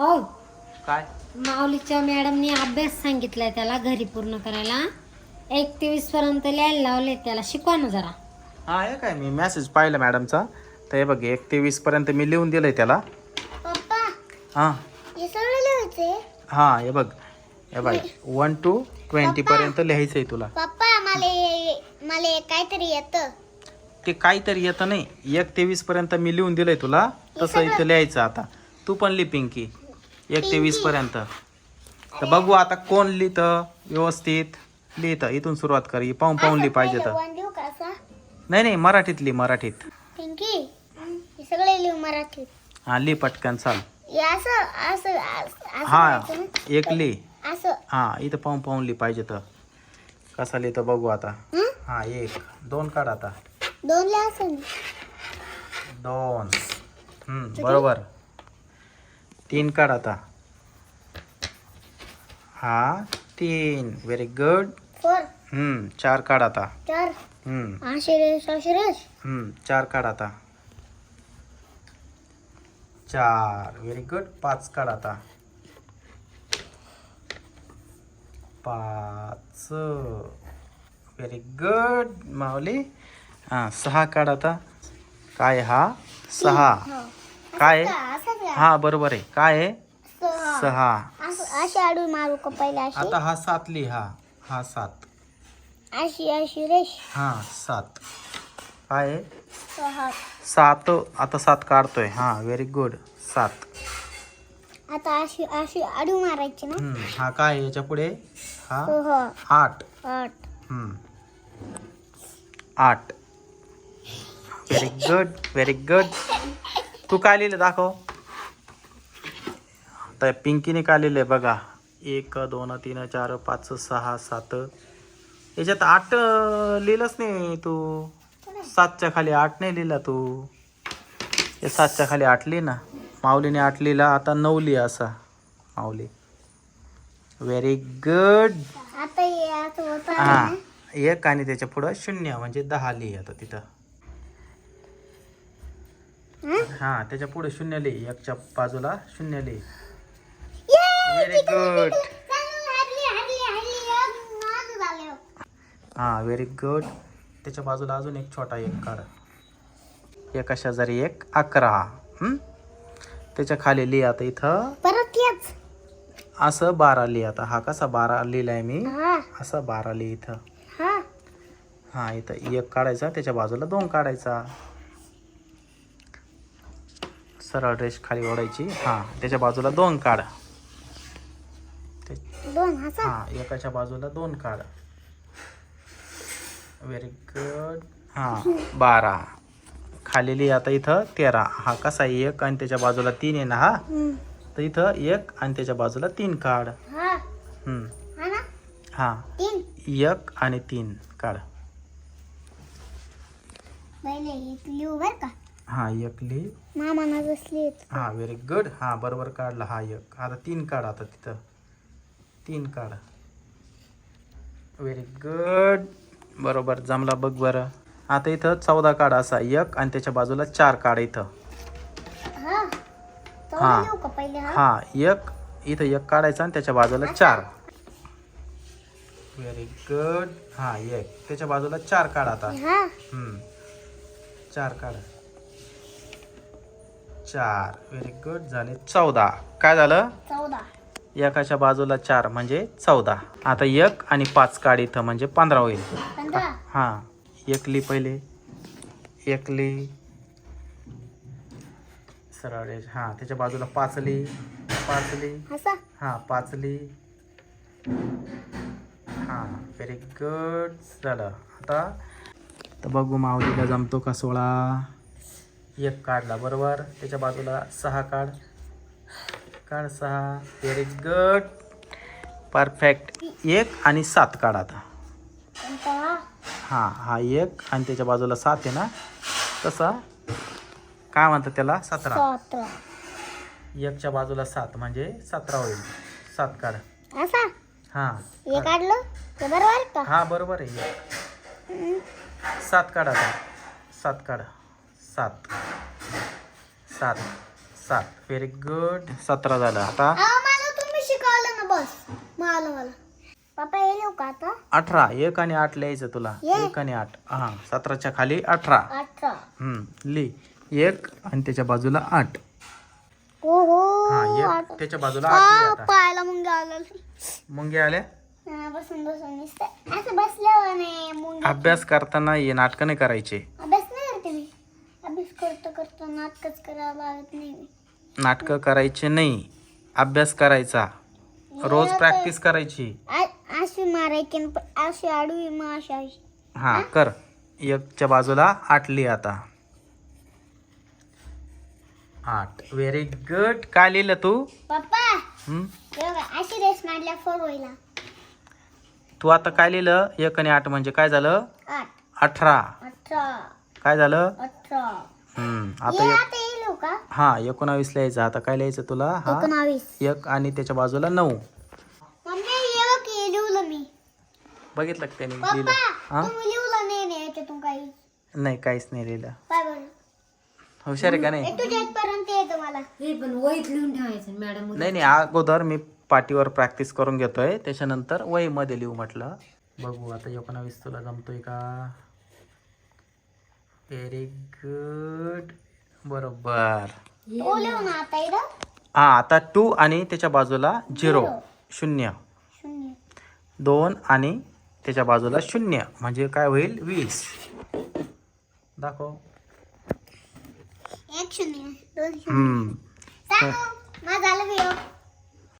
हो. काय? माऊलीच्या मॅडमनी अभ्यास सांगितलाय त्याला घरी पूर्ण करायला. एक ते वीस पर्यंत लिहायला लावले त्याला शिकवा ना जरा. हा हे काय मी मेसेज पाहिला मॅडमचा. तर हे बघ एक ते वीस पर्यंत मी लिहून दिलंय त्याला. पप्पा हां. हे सगळं लिहायचंय? हां हे बघ. हे बघ वन टू ट्वेंटी पर्यंत लिहायचं आहे तुला. पप्पा मला हे- मला हे काहीतरी येतं. ते काहीतरी येतं नाही. एक ते वीस पर्यंत मी लिहून दिलंय तुला. तसं इथं लिहायचं आता. तू पण लिह पिंकी. एक ते वीस पर्यंत. तर बघू आता कोण लिहितं व्यवस्थित लिहितं. इथून सुरुवात कर ही पाहून पाहून लिहि पाहिजे तर. नाही नाही मराठीत लिहि मराठीत. पिंकी हे सगळे लिहू मराठीत. हा लिहि पटकन चाल. हे असं असं असं असं हा करायचं एक लिहि ना? असं. हा इथं पाहून पाहून लिहि पाहिजे तर. कसा लिहितं बघू आता. हं? हा एक दोन काढ आता. दोन लिहा असं ना. दोन हम्म, बरोबर. तीन काढ आता. हा तीन. व्हेरी गुड फोर हम्म चार काढ आता. चार. हम्म. चार काढ आता. चार. व्हेरी गुड पाच काढ आता. पाच. व्हेरी गुड माऊली. हां सहा काढ आता. काय हा? सहा. काय? हा बरोबर आहे. काय आहे? सहा. अशी आडू मारू का पहिले अशी? आता हा सात लिहि हा. हा सात. अशी अशी रेश हा सात. काय आहे? सहा. सात. आता सात काढतोय. हा व्हेरी गुड सात. आता अशी अशी आडू मारायची ना? हम्म, हा काय आहे? याच्यापुढे? हा? सहा. आठ. आठ. हम्म. आठ. व्हेरी गुड व्हेरी गुड तू काय लिहिलं दाखव. तर पिंकीने काय लिहिलंय बघा. एक दोन तीन चार पाच सहा सात. याच्यात आठ लिहिलंच नाही तू. सातच्या खाली आठ नाही लिहिला तू. हे सातच्या खाली आठ लिहि ना. माऊलीने आठ लिहिला आता नऊ लिहा असा. माऊली. व्हेरी गुड आता हे. एक आणि त्याच्या पुढं शून्य म्हणजे दहा लिहि आता तिथं. हं? त्याच्या पुढे शून्य लिहि एकच्या बाजूला शून्य लिहि! Very good. हा व्हेरी गुड त्याच्या बाजूला अजून एक छोटा एक काढ. एका शेजारी एक अकरा. हम्म? त्याच्याखाली लिहि आता इथं. असं बारा लिहि आता. हा कसा बारा लिहिलाय मी? हा. असा बारा लिहि इथं. हा. हा इथं एक काढायचा त्याच्या बाजूला दोन काढायचा. सरळ रेष खाली ओढायची. हा त्याच्या बाजूला दोन काढ. दोन हसा हा एकाच्या बाजूला दोन काढ. व्हेरी गुड हा बारा. खाली लिहि आता इथं तेरा. हा कसा आहे? एक आणि त्याच्या बाजूला तीन आहे ना हा? हम्म. तर इथं एक आणि त्याच्या बाजूला तीन काढ. हा. हम्म. हा ना? हा. तीन. एक आणि तीन काढ. पहिले एक लिहू बर का? हा एक मामाना बसली हा व्हेरी गुड हा बरोबर काढला हा एक. आता तीन काढ आता तिथं. तीन काढ. व्हेरी गुड बरोबर जमला बघ बरं. आता इथं चौदा काढ असा एक आणि त्याच्या बाजूला चार काढ इथं. हा हा. एक. इथं एक काढायचा आणि त्याच्या बाजूला चार. व्हेरी गुड हा एक. त्याच्या बाजूला चार काढ आता. हा. हम्म. चार काढ. चार. व्हेरी गुड झाले चौदा. काय झालं? चौदा. एकाच्या बाजूला चार म्हणजे चौदा. आता एक आणि पाच काढ इथं म्हणजे पंधरा होईल. हा. एक ली पहिले. एक ली सरळ हा त्याच्या बाजूला पाच ली पाच ली हसा हा पाच ली हा व्हेरी गुड झालं. आता तर बघू माऊलीला जमतो का सोळा? एक काढला बरोबर? त्याच्या बाजूला सहा काढ. काढ सहा. व्हेरी गुड परफेक्ट एक आणि सात काढ आता. हा हा एक आणि त्याच्या बाजूला सात आहे ना? तसा. काय म्हणतात त्याला? सतरा. एकच्या बाजूला सात म्हणजे सतरा होईल. सात काढ. हा. बरोबर का? हा बरोबर आहे. सात काढ आता. सात काढ. सात. सात. सात. व्हेरी गुड सतरा झालं. आता अहो, मला तुम्ही शिकवलं ना बस. मला मला. पप्पा हे लिहू का आता? अठरा. एक आणि आठ लिहायचं तुला. एक. एक आणि आठ. हा सतराच्या खाली अठरा. अठरा. हम्म ली एक आणि त्याच्या बाजूला आठ. हो हो हा एक. त्याच्या बाजूला आठ लिही आ, आता. पायाला मुंगे आलं मुंगे आल्या? हा, बसून बसून नुसतं असं बसल्यावर नाही मुंगे. अभ्यास करताना ये नाटकं नाही करायचे. अभ्यास अभ्यास करतो करतो नाटकच करावं लागत नाही. नाटकं करायचे नाही अभ्यास करायचा. रोज प्रॅक्टिस करायची. आ- अशी मारायची आणि प- अशी आडवी मग अशी अशी. हा कर. एकच्या बाजूला आठ लिही आता. आठ. व्हेरी गुड काय लिहिलं तू? पप्पा? हे बघा, अशी रेस मारल्या फोर होईला. तू आता काय लिहिलं? एक आणि आठ म्हणजे काय झालं? आठ. अठरा. अठरा. काय झालं? हम्म हे आता एक हो का? हा एकोणावीस लिहायचं आता काय लिहायचं तुला? हा? एक आणि त्याच्या बाजूला नऊ. बघितलं का त्याने? लिहिलं. हा? नाही नाही याच्यातून काही नाही काहीच नाही लिहिलं. हुशार आहे का नाही? तुझ्या इथपर्यंत येतं मला. पण वहीत लिहून ठेवायचं मॅडम नाही नाही अगोदर मी पाठीवर प्रॅक्टिस करून घेतोय. त्याच्यानंतर वहीमध्ये लिहू म्हटलं. बघू आता एकोणावीस तुला जमतोय का? व्हेरी गुड बरोबर. ना आता इथं. हा आता टू आणि त्याच्या बाजूला झिरो शून्य. शून्य. दोन आणि त्याच्या बाजूला शून्य. म्हणजे काय होईल? वीस. दाखव. एक शून्य. दोन शून्य. हम्म. माझं झालं